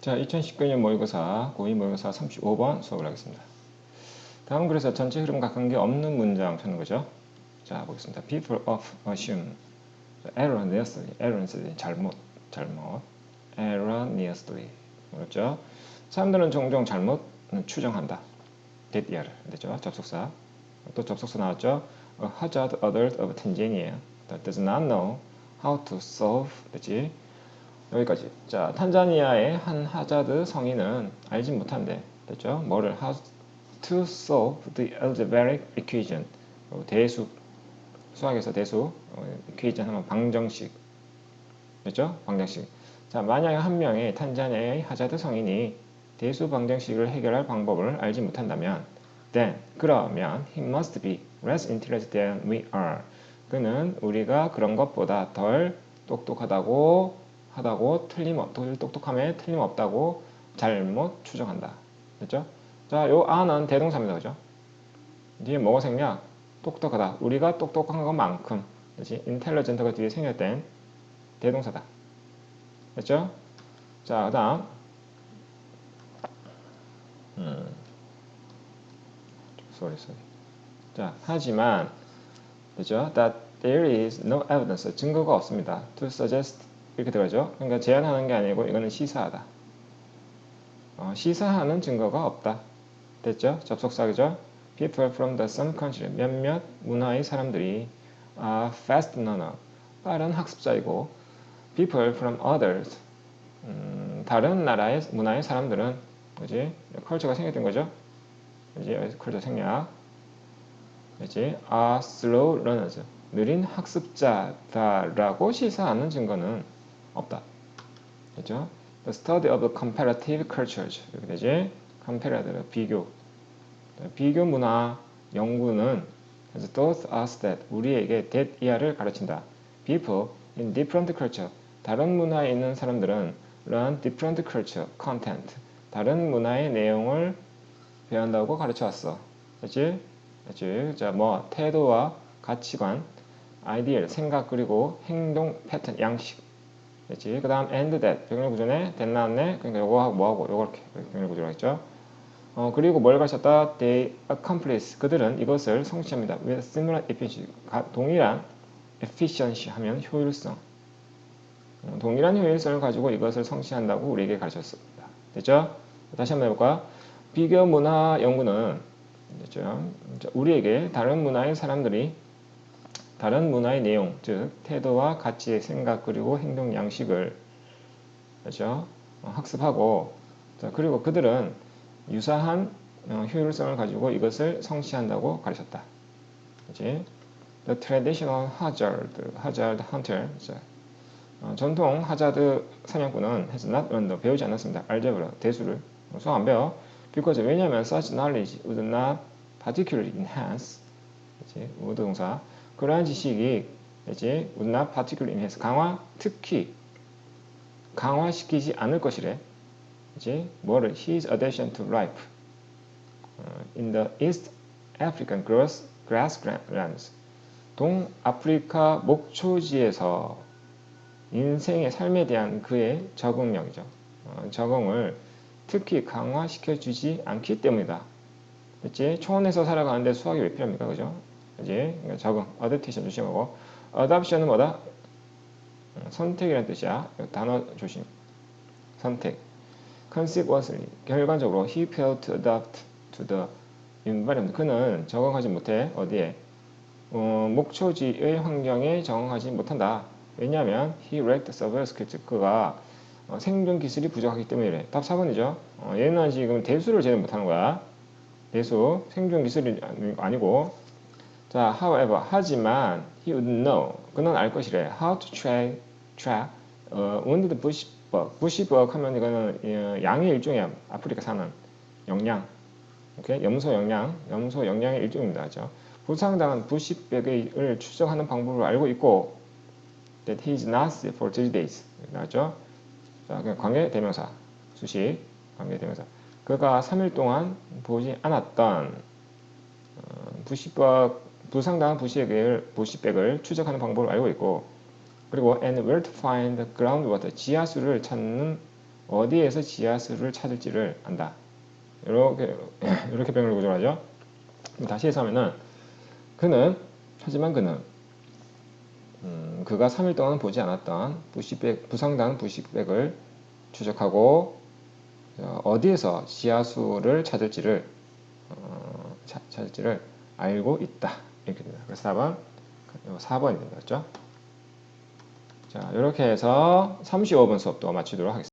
자, 2019년 모의고사, 고2 모의고사 35번 수업을 하겠습니다. 다음 그래서 전체 흐름과 관계 없는 문장 찾는 거죠. 자, 보겠습니다. People often assume erroneously, erroneously, 잘못, 잘못, erroneously, 어렵죠? 사람들은 종종 잘못 추정한다. that year, 되죠? 접속사. 또 접속사 나왔죠? A hazard adult of Tanzania that does not know how to solve, 되지? 여기까지. 자, 탄자니아의 한 하자드 성인은 알지 못한대. 됐죠? 뭐를 how to solve the algebraic equation. 어, 대수 수학에서 대수 어, equation 하면 방정식. 됐죠? 방정식. 자, 만약에 한 명의 탄자니아의 하자드 성인이 대수 방정식을 해결할 방법을 알지 못한다면 then 그러면 he must be less intelligent than we are. 그는 우리가 그런 것보다 덜 똑똑하다고 하다고 틀림 덜 똑똑함에 틀림없다고 잘못 추정한다. 됐죠? 자, 요 아는 대동사입니다. 그죠? 뒤에 뭐가 생략? 똑똑하다. 우리가 똑똑한 것만큼. 그렇지? intelligent가 뒤에 생략된 대동사다. 됐죠? 자, 그 다음. 음. sorry, sorry. 자, 하지만, 됐죠? That there is no evidence. 증거가 없습니다. To suggest 이렇게 들어가죠. 그러니까 제안하는 게 아니고 이거는 시사하다. 어, 시사하는 증거가 없다. 됐죠? 접속사죠. People from the some country 몇몇 문화의 사람들이 are fast learner 빠른 학습자이고 people from others 음, 다른 나라의 문화의 사람들은 그지 컬처가 생겼던 거죠. 여기서 컬처 생략. 그지 are slow learners 느린 학습자다라고 시사하는 증거는 없다. 그죠? The study of comparative cultures 이렇게 되지. comparative 비교. 비교 문화 연구는 has taught us that 우리에게 that 이하를 가르친다. People in different culture 다른 문화에 있는 사람들은 learn different culture content 다른 문화의 내용을 배운다고 가르쳐 왔어. 그렇지? 그렇지? 자, 뭐 태도와 가치관, 아이디어, 생각 그리고 행동 패턴, 양식 됐지? 그 다음 and that. 병렬 구조네 that 나왔네. 그러니까 요거하고 뭐하고? 요거 이렇게 병렬 구조로 했죠? 어, 그리고 뭘 가르쳤다? they accomplish. 그들은 이것을 성취합니다. with similar efficiency. 동일한 efficiency 하면 효율성. 어, 동일한 효율성을 가지고 이것을 성취한다고 우리에게 가르쳤습니다. 됐죠? 다시 한번 해볼까? 비교 문화 연구는 됐죠? 우리에게 다른 문화의 사람들이 다른 문화의 내용, 즉 태도와 가치의 생각 그리고 행동 양식을 그렇죠? 어, 학습하고 자, 그리고 그들은 유사한 어, 효율성을 가지고 이것을 성취한다고 가르쳤다. 그렇지? The traditional hazard, hazard hunter, 자, 어, 전통 하자드 사냥꾼은 has not learned, 배우지 않았습니다. 알제브라, 대수를 수학 안 배워. because 왜냐하면 such knowledge would not particularly enhance, 그렇지? 우드 동사 그러한 지식이 이제 not particularly enhance 강화 특히 강화시키지 않을 것이래. 이제 뭐를 his addition to life uh, in the East African grass, grasslands 동아프리카 목초지에서 인생의 삶에 대한 그의 적응력이죠. 어, 적응을 특히 강화시켜 주지 않기 때문이다. 그치? 초원에서 살아가는데 수학이 왜 필요합니까? 그죠? 그러니까 적응, adaptation 조심하고 adoption은 뭐다? 선택이라는 뜻이야. 단어 조심. 선택. consequently, 결과적으로 he failed to adapt to the environment. 그는 적응하지 못해. 어디에? 어, 목초지의 환경에 적응하지 못한다. 왜냐하면 he lacked survival skills. 그가 어, 생존 기술이 부족하기 때문이래. 답 4번이죠. 어, 얘는 지금 대수를 제대로 못하는 거야. 대수, 생존 기술이 아니고 자, however, 하지만 he would know. 그는 알 것이래. How to track, track 어, wounded bushbuck. bushbuck 하면 이거는 어, 양의 일종이야. 아프리카 사는 영양. 오케이? 염소 영양, 염소 영양의 일종입니다. 그죠? 부상당한 부시백을 추적하는 방법을 알고 있고 that he is not sick for three days. 나왔죠? 자, 그냥 관계 대명사. 수식. 관계 대명사. 그가 3일 동안 보지 않았던 어, 부시박 부상당한 부시백을, 부시백을 추적하는 방법을 알고 있고 그리고 and where to find groundwater 지하수를 찾는 어디에서 지하수를 찾을지를 안다. 이렇게 이렇게 병을 구조하죠. 다시 해서 하면은 그는 하지만 그는 음, 그가 3일 동안 보지 않았던 부시백 부상당 부시백을 추적하고 어, 어디에서 지하수를 찾을지를 어, 차- 찾을지를 알고 있다 이렇게 됩니다. 그래서 답은 4번이 됩니다. 그렇죠? 자 이렇게 해서 35번 수업도 마치도록 하겠습니다.